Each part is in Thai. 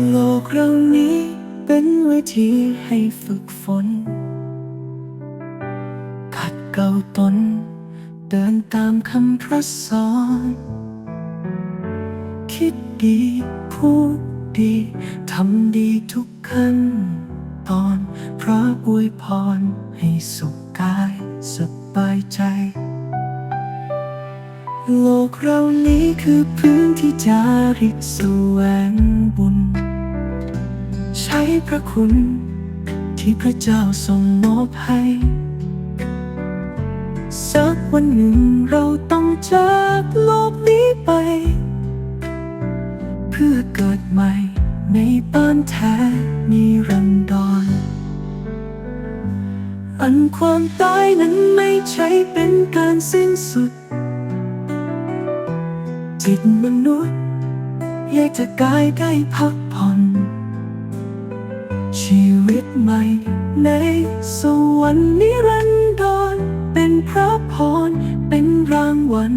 โลกเรานี้เป็นเวทีให้ฝึกฝน ขัดเกลาตน เดินตามคำพระสอน คิดดี พูดดี ทำดีทุกขั้นตอน พระอวยพรให้สุขกายสบายใจ โลกเรานี้คือพื้นที่จาริกแสวงบุญ ใช้พระคุณ ที่พระเจ้าทรงมอบให้ สักวันหนึ่งเราต้องจากโลกนี้ไป เพื่อเกิดใหม่ในบ้านแท้นิรันดรอันความตายนั้นไม่ใช่เป็นการสิ้นสุด จิตมนุษย์อยากจะกายได้พักผ่อน ชีวิตใหม่ ในสวรรค์นิรันดรเป็นพระพร เป็นรางวัล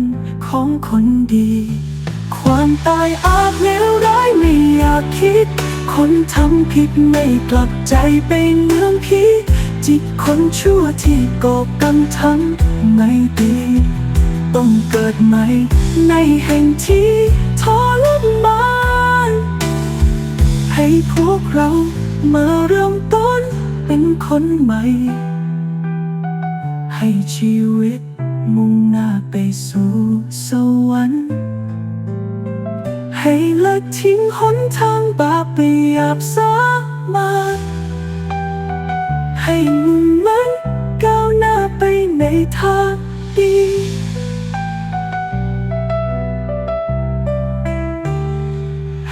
ของคนดี ความตายอาจเลวร้ายไม่อยากคิด คนทำผิดไม่กลับใจไปเมืองพีจิตคนชั่วที่ก่อกรรมทำไม่ดี ต้องเกิดใหม่ ในแห่งที่ทรมานให้พวกเรามาเริ่มต้นเป็นคนใหม่ ให้ชีวิตมุ่งหน้าไปสู่สวรรค์ ให้เละทิ้งหนทางบาปไปหยาบสามาให้มุ่งมั่นก้าวหน้าไปในทางดี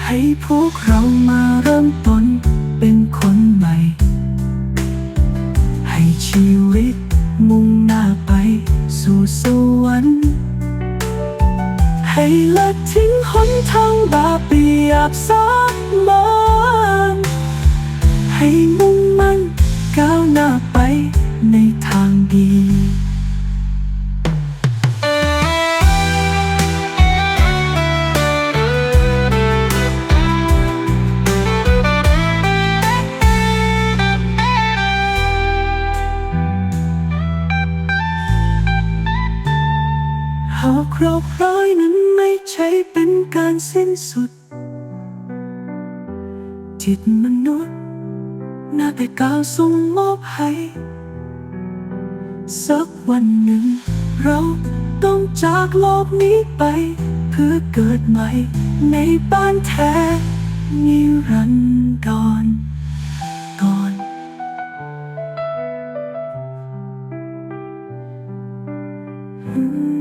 ให้พวกเรามาเริ่มต้นเป็นคนใหม่ ให้ชีวิตมุ่งหน้าไปสู่สวรรค์ให้ละทิ้งหนทางบาปไปหยาบสามา หากโรคร้ายนั้นไม่ใช่เป็นการสิ้นสุด จิตมนุษย์ น่าแต่กาวทรงมอบให้ สักวันหนึ่ง เราต้องจากโลกนี้ไป เพื่อเกิดใหม่ ในบ้านแท้นิรันดรก่อนอืม